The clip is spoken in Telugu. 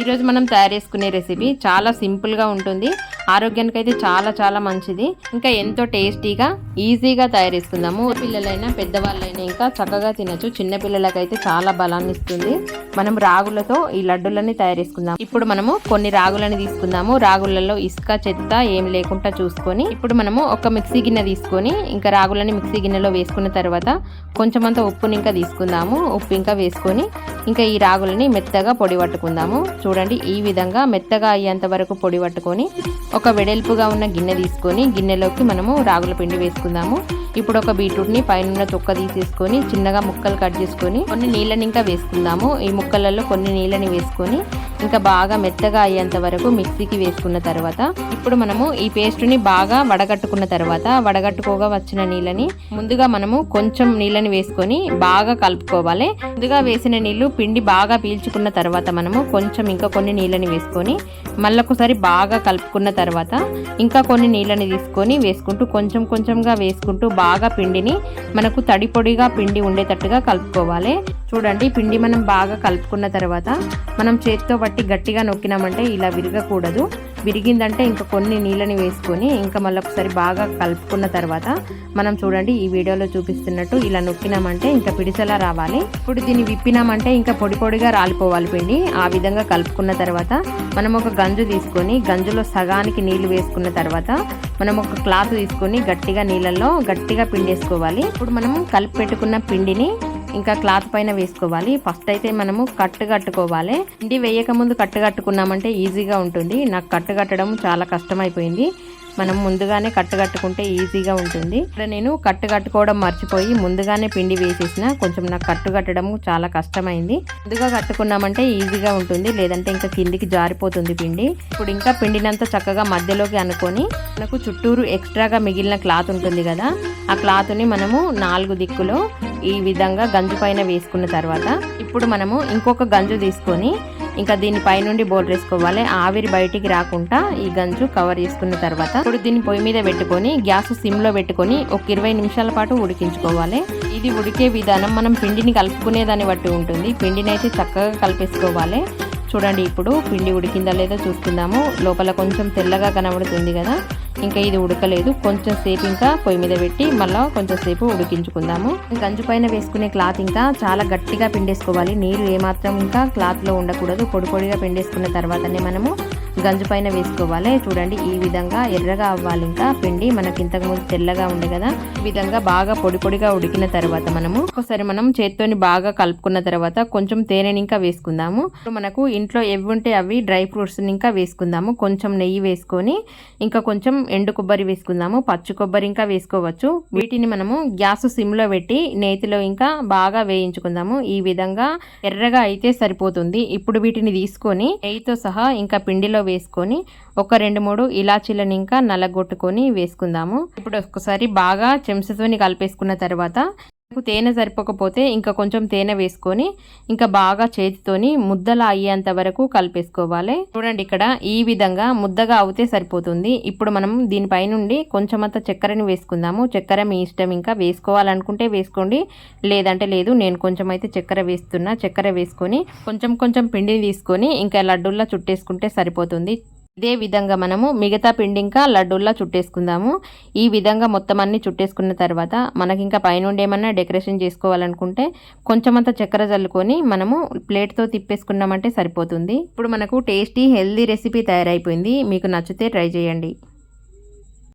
ఈరోజు మనం తయారు చేసుకునే రెసిపీ చాలా సింపుల్గా ఉంటుంది. ఆరోగ్యానికి అయితే చాలా చాలా మంచిది. ఇంకా ఎంతో టేస్టీగా ఈజీగా తయారేసుకుందాము. పిల్లలైనా పెద్దవాళ్ళైనా ఇంకా చక్కగా తినచ్చు. చిన్నపిల్లలకైతే చాలా బలాన్ని ఇస్తుంది. మనం రాగులతో ఈ లడ్డులని తయారు చేసుకుందాం ఇప్పుడు మనము కొన్ని రాగులని తీసుకుందాము. రాగులలో ఇసుక చెత్త ఏం లేకుండా చూసుకొని ఇప్పుడు మనము ఒక మిక్సీ గిన్నె తీసుకొని ఇంకా రాగులని మిక్సీ గిన్నెలో వేసుకున్న తర్వాత కొంచెం అంత ఉప్పుని ఇంకా తీసుకుందాము. ఉప్పు ఇంకా వేసుకొని ఇంకా ఈ రాగులని మెత్తగా పొడి పట్టుకుందాము. చూడండి ఈ విధంగా మెత్తగా అయ్యేంత వరకు పొడి పట్టుకొని ఒక వెడల్పుగా ఉన్న గిన్నె తీసుకొని గిన్నెలోకి మనము రాగుల పిండి వేసుకుందాము. ఇప్పుడు ఒక బీట్రూట్ని పైన తొక్క తీసేసుకొని చిన్నగా ముక్కలు కట్ చేసుకొని కొన్ని నీళ్ళని ఇంకా వేసుకుందాము. ఈ ముక్కలలో కొన్ని నీళ్ళని వేసుకొని ఇంకా బాగా మెత్తగా అయ్యేంత వరకు మిక్సీకి వేసుకున్న తర్వాత ఇప్పుడు మనము ఈ పేస్ట్ని బాగా వడగట్టుకున్న తర్వాత వడగట్టుకోగా వచ్చిన నీళ్ళని ముందుగా మనము కొంచెం నీళ్ళని వేసుకొని బాగా కలుపుకోవాలి. ముందుగా వేసిన నీళ్ళు పిండి బాగా పీల్చుకున్న తర్వాత మనము కొంచెం ఇంకా కొన్ని నీళ్ళని వేసుకొని మళ్ళొకసారి బాగా కలుపుకున్న తర్వాత ఇంకా కొన్ని నీళ్ళని తీసుకొని వేసుకుంటూ కొంచెం కొంచెంగా వేసుకుంటూ బాగా పిండిని మనకు తడిపొడిగా పిండి ఉండేటట్టుగా కలుపుకోవాలి. చూడండి పిండి మనం బాగా కలుపుకున్న తర్వాత మనం చేతితో బట్టి గట్టిగా నొక్కినామంటే ఇలా విరగకూడదు. విరిగిందంటే ఇంకా కొన్ని నీళ్ళని వేసుకొని ఇంకా మళ్ళీ ఒకసారి బాగా కలుపుకున్న తర్వాత మనం చూడండి ఈ వీడియోలో చూపిస్తున్నట్టు ఇలా నొక్కినామంటే ఇంకా పిడిసలా రావాలి. ఇప్పుడు దీన్ని విప్పినామంటే ఇంకా పొడి పొడిగా రాలిపోవాలి పిండి. ఆ విధంగా కలుపుకున్న తర్వాత మనం ఒక గంజు తీసుకొని గంజులో సగానికి నీళ్ళు వేసుకున్న తర్వాత మనం ఒక క్లాత్ తీసుకొని గట్టిగా నీళ్ళల్లో గట్టిగా పిండి వేసుకోవాలి ఇప్పుడు మనం కలిపి పెట్టుకున్న పిండిని ఇంకా క్లాత్ పైన వేసుకోవాలి. ఫస్ట్ అయితే మనము కట్టు కట్టుకోవాలి. ఇంటి వేయక ముందు కట్టు కట్టుకున్నామంటే ఈజీగా ఉంటుంది. నాకు కట్టు కట్టడం చాలా కష్టమైపోయింది. మనం ముందుగానే కట్టు కట్టుకుంటే ఈజీగా ఉంటుంది. ఇక్కడ నేను కట్టు కట్టుకోవడం మర్చిపోయి ముందుగానే పిండి వేసేసిన. కొంచెం నాకు కట్టు కట్టడం చాలా కష్టమైంది. ముందుగా కట్టుకున్నామంటే ఈజీగా ఉంటుంది. లేదంటే ఇంకా కిందికి జారిపోతుంది పిండి. ఇప్పుడు ఇంకా పిండినంత చక్కగా మధ్యలోకి అనుకొని మనకు చుట్టూరు ఎక్స్ట్రాగా మిగిలిన క్లాత్ ఉంటుంది కదా ఆ క్లాత్ని మనము నాలుగు దిక్కులో ఈ విధంగా గంజు పైన వేసుకున్న తర్వాత ఇప్పుడు మనము ఇంకొక గంజు తీసుకొని ఇంకా దీని పైనుండి బోర్డు వేసుకోవాలి. ఆవిరి బయటికి రాకుండా ఈ గంజు కవర్ చేసుకున్న తర్వాత ఇప్పుడు దీన్ని పొయ్యి మీద పెట్టుకొని గ్యాస్ సిమ్లో పెట్టుకొని ఒక ఇరవై నిమిషాల పాటు ఉడికించుకోవాలి. ఇది ఉడికే విధానం మనం పిండిని కలుపుకునే దాన్ని బట్టి ఉంటుంది. పిండిని అయితే చక్కగా కలిపేసుకోవాలి. చూడండి ఇప్పుడు పిండి ఉడికిందా లేదో చూసుకుందాము. లోపల కొంచెం తెల్లగా కనబడుతుంది కదా. ఇంకా ఇది ఉడకలేదు. కొంచెం సేపు ఇంకా పొయ్యి మీద పెట్టి మళ్ళీ కొంచెం సేపు ఉడికించుకుందాము. గంజు పైన వేసుకునే క్లాత్ ఇంకా చాలా గట్టిగా పిండేసుకోవాలి. నీరు ఏమాత్రం ఇంకా క్లాత్లో ఉండకూడదు. పొడి పొడిగా పిండేసుకున్న తర్వాతనే మనము గంజు పైన వేసుకోవాలి. చూడండి ఈ విధంగా ఎర్రగా అవ్వాలి ఇంకా. పిండి మనకి ఇంతకు ముందు తెల్లగా ఉంది కదా. ఈ విధంగా బాగా పొడి పొడిగా ఉడికిన తర్వాత మనము ఒకసారి మనం చేత్తోని బాగా కలుపుకున్న తర్వాత కొంచెం తేనెని ఇంకా వేసుకుందాము. మనకు ఇంట్లో ఎవి ఉంటే అవి డ్రై ఫ్రూట్స్ ఇంకా వేసుకుందాము. కొంచెం నెయ్యి వేసుకొని ఇంకా కొంచెం ఎండు కొబ్బరి వేసుకుందాము. పచ్చి కొబ్బరి ఇంకా వేసుకోవచ్చు. వీటిని మనము గ్యాస్ సిమ్లో పెట్టి నేతిలో ఇంకా బాగా వేయించుకుందాము. ఈ విధంగా ఎర్రగా అయితే సరిపోతుంది. ఇప్పుడు వీటిని తీసుకొని నెయ్యితో సహా ఇంకా పిండిలో వేసుకొని ఒక రెండు మూడు ఇలాచీలను ఇంకా నల్లగొట్టుకొని వేసుకుందాము. ఇప్పుడు ఒకసారి బాగా చెంచతోని కలిపేసుకున్న తర్వాత తేనె సరిపోకపోతే ఇంకా కొంచెం తేనె వేసుకొని ఇంకా బాగా చేతితోని ముద్దలా అయ్యేంత వరకు కలిపేసుకోవాలి. చూడండి ఇక్కడ ఈ విధంగా ముద్దగా అవుతే సరిపోతుంది. ఇప్పుడు మనం దీనిపైనుండి కొంచెం అంత చక్కెరని వేసుకుందాము. చక్కెర మీ ఇష్టం ఇంకా వేసుకోవాలనుకుంటే వేసుకోండి. లేదంటే లేదు నేను కొంచెం అయితే చక్కెర వేస్తున్నా. చక్కెర వేసుకొని కొంచెం కొంచెం పిండిని తీసుకొని ఇంకా లడ్డూల్లా చుట్టేసుకుంటే సరిపోతుంది. ఇదే విధంగా మనము మిగతా పిండి ఇంకా లడ్డూల్లా చుట్టేసుకుందాము. ఈ విధంగా మొత్తం అన్ని చుట్టేసుకున్న తర్వాత మనకి ఇంకా పైనుండి ఏమన్నా డెకరేషన్ చేసుకోవాలనుకుంటే కొంచెం చక్కెర చల్లుకొని మనము ప్లేట్తో తిప్పేసుకున్నామంటే సరిపోతుంది. ఇప్పుడు మనకు టేస్టీ హెల్దీ రెసిపీ తయారైపోయింది. మీకు నచ్చితే ట్రై చేయండి.